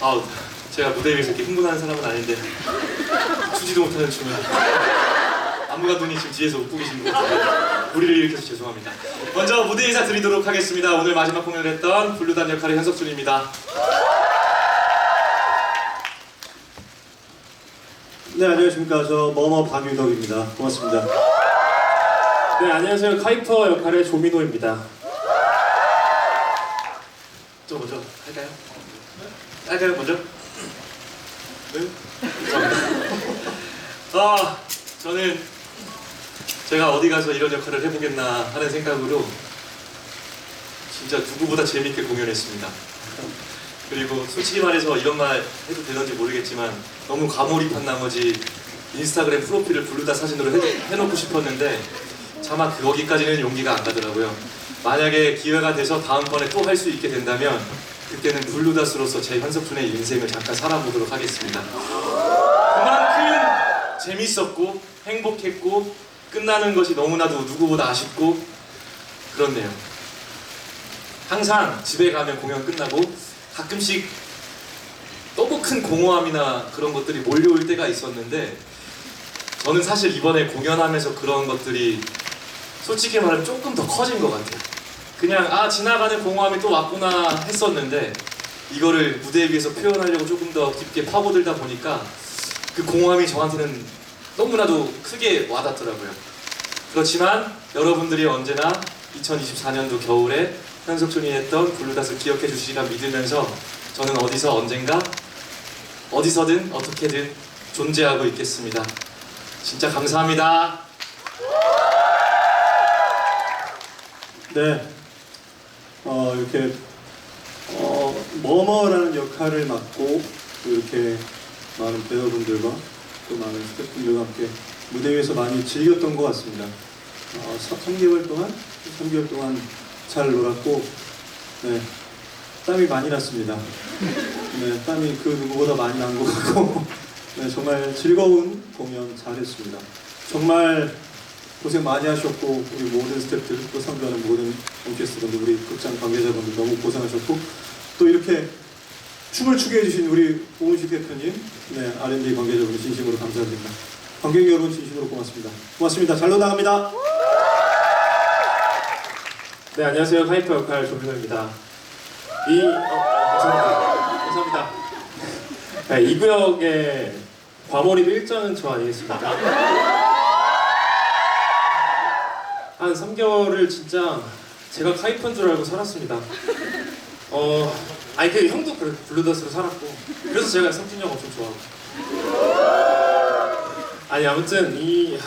아, 제가 무대 위에서 이렇게 흥분하는 사람은 아닌데 추지도 못하는 춤을 안무가 눈이 지금 뒤에서 웃고 계신 것 같아요. 우리를 일으켜서 죄송합니다. 먼저 무대 인사 드리도록 하겠습니다. 오늘 마지막 공연을 했던 블루단 역할의 현석준입니다. 네 안녕하십니까 저 머머 박유덕입니다 고맙습니다 네, 안녕하세요. 카이퍼 역할의 조민호입니다. 저 먼저 할까요? 할까요 먼저? 네? 아 저는 제가 어디 가서 이런 역할을 해보겠나 하는 생각으로 진짜 누구보다 재밌게 공연했습니다. 그리고 솔직히 말해서 이런 말 해도 되는지 모르겠지만 너무 과몰입한 나머지 인스타그램 프로필을 블루다 사진으로 해, 해놓고 싶었는데 차마 거기까지는 용기가 안 가더라고요. 만약에 기회가 돼서 다음번에 또 할 수 있게 된다면 그때는 블루다스로서 제 현석준의 인생을 잠깐 살아보도록 하겠습니다. 그만큼 재밌었고 행복했고 끝나는 것이 너무나도 누구보다 아쉽고 그렇네요. 항상 집에 가면 공연 끝나고 가끔씩 너무 큰 공허함이나 그런 것들이 몰려올 때가 있었는데 저는 사실 이번에 공연하면서 그런 것들이 솔직히 말하면 조금 더 커진 것 같아요. 그냥 아 지나가는 공허함이 또 왔구나 했었는데 이거를 무대 위에서 표현하려고 조금 더 깊게 파고들다 보니까 그 공허함이 저한테는 너무나도 크게 와닿더라고요. 그렇지만 여러분들이 언제나 2024년도 겨울에 현석준이 했던 블루닷을 기억해 주시리라 믿으면서 저는 어디서 언젠가 어디서든 어떻게든 존재하고 있겠습니다. 진짜 감사합니다. 네 어, 이렇게 어, 머머라는 역할을 맡고 또 이렇게 많은 배우분들과 또 많은 스태프분들과 함께 무대 위에서 많이 즐겼던 것 같습니다. 어, 3개월 동안 3개월 동안 잘 놀았고 네, 땀이 많이 났습니다. 네, 땀이 그 누구보다 많이 난 것 같고 네, 정말 즐거운 공연 잘했습니다. 정말 고생 많이 하셨고 우리 모든 스태프들 또 참가하는 모든 오케스트라분들 우리 극장 관계자분들 너무 고생하셨고 또 이렇게 춤을 추게 해주신 우리 오은식 대표님 네 R&D 관계자분 진심으로 감사드립니다 관객 여러분 진심으로 고맙습니다 고맙습니다 잘 놀다갑니다 네, 안녕하세요. 카이퍼 역할 조민호입니다. 이 어, 감사합니다. 감사합니다. 네, 이 구역의 과몰입 일정은 저 아니겠습니까? 한 3개월을 진짜 제가 카이퍼인 줄 알고 살았습니다. 어, 아니 그 형도 그래 블루더스로 살았고 그래서 제가 성준이 형 엄청 좋아하고 아니 아무튼 이 하,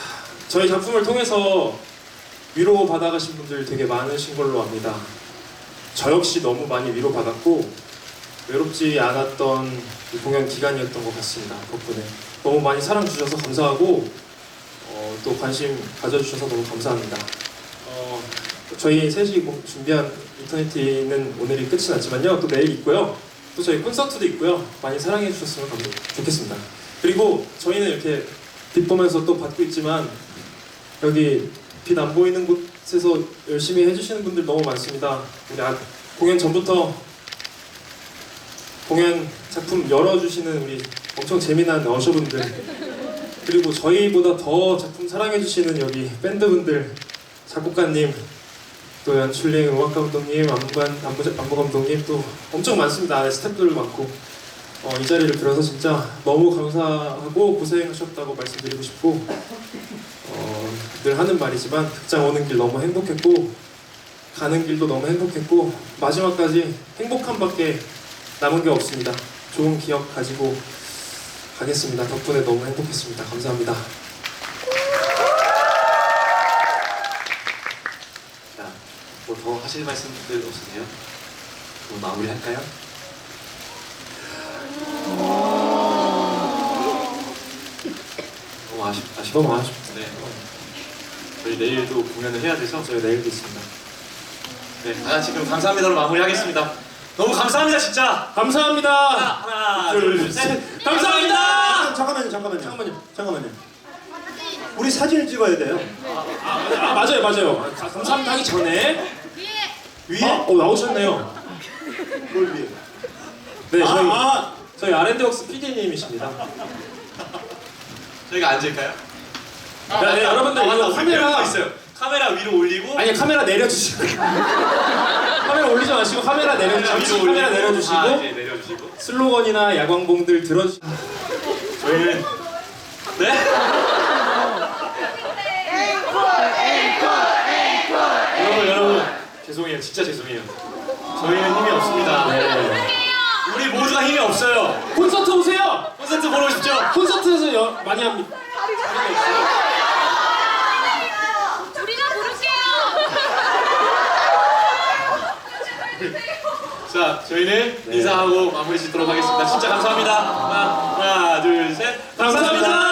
저희 작품을 통해서 위로 받아가신 분들 되게 많으신 걸로 압니다. 저 역시 너무 많이 위로 받았고 외롭지 않았던 이 공연 기간이었던 것 같습니다. 덕분에 너무 많이 사랑 주셔서 감사하고 어, 또 관심 가져주셔서 너무 감사합니다. 어, 저희 셋이 뭐 준비한 이터니티는 오늘이 끝이 났지만요. 또 내일 있고요. 또 저희 콘서트도 있고요. 많이 사랑해 주셨으면 감- 좋겠습니다. 그리고 저희는 이렇게 빛 보면서 또 받고 있지만 여기 빛 안 보이는 곳에서 열심히 해주시는 분들 너무 많습니다. 우리 아, 공연 전부터 공연 작품 열어주시는 우리 엄청 재미난 어셔분들 그리고 저희보다 더 작품 사랑해주시는 여기 밴드분들 작곡가님 또 연출님, 음악 감독님, 안무, 안무, 안무 감독님 또 엄청 많습니다. 스태프들 많고 어, 이 자리를 빌어서 진짜 너무 감사하고 고생하셨다고 말씀드리고 싶고 어, 늘 하는 말이지만 극장 오는 길 너무 행복했고 가는 길도 너무 행복했고 마지막까지 행복함밖에 남은 게 없습니다. 좋은 기억 가지고 가겠습니다. 덕분에 너무 행복했습니다. 감사합니다. 자, 뭐 더 하실 말씀들 없으세요? 그럼 마무리 할까요? 너무 아쉽, 아쉽 너무 아쉽다. 네. 저희 내일도 공연을 해야 돼서 저희 내일도 있습니다. 네, 다 같이 그럼 감사합니다로 마무리하겠습니다. 너무 감사합니다, 진짜. 감사합니다. 하나, 하나 둘, 셋. 감사합니다. 잠깐만요 잠깐만요 잠깐만요. 잠깐만요 우리 사진을 찍어야 돼요 아, 맞아요, 맞아요. 아, 감사합니다 하기 전에 위에 어, 어, 나오셨네요. 뭘 위에 네, 아, 저희 아 저희 R&D웍스 PD님이십니다. 저희가 앉을까요? 네, 네, 여러분들 아, 이거. 카메라- 있어요. 카메라 위로 올리고 아니 카메라 내려주시고. 카메라 올리지 마시고 카메라 내려주시고. 카메라 내려주시고. 아, 이제 내려주시고. 슬로건이나 야광봉들 들어주시고 저희는 네? 여러분 여러분. 죄송해요. 진짜 죄송해요. 저희는 힘이 없습니다. 우리 모두가 힘이 없어요. 콘서트 오세요! 콘서트 보러 오십시오. 콘서트에서 여, 많이 합니다. 우리가 자, 저희는 네. 인사하고 마무리 짓도록 하겠습니다. 진짜 감사합니다. 하나, 하나 둘, 셋. 감사합니다.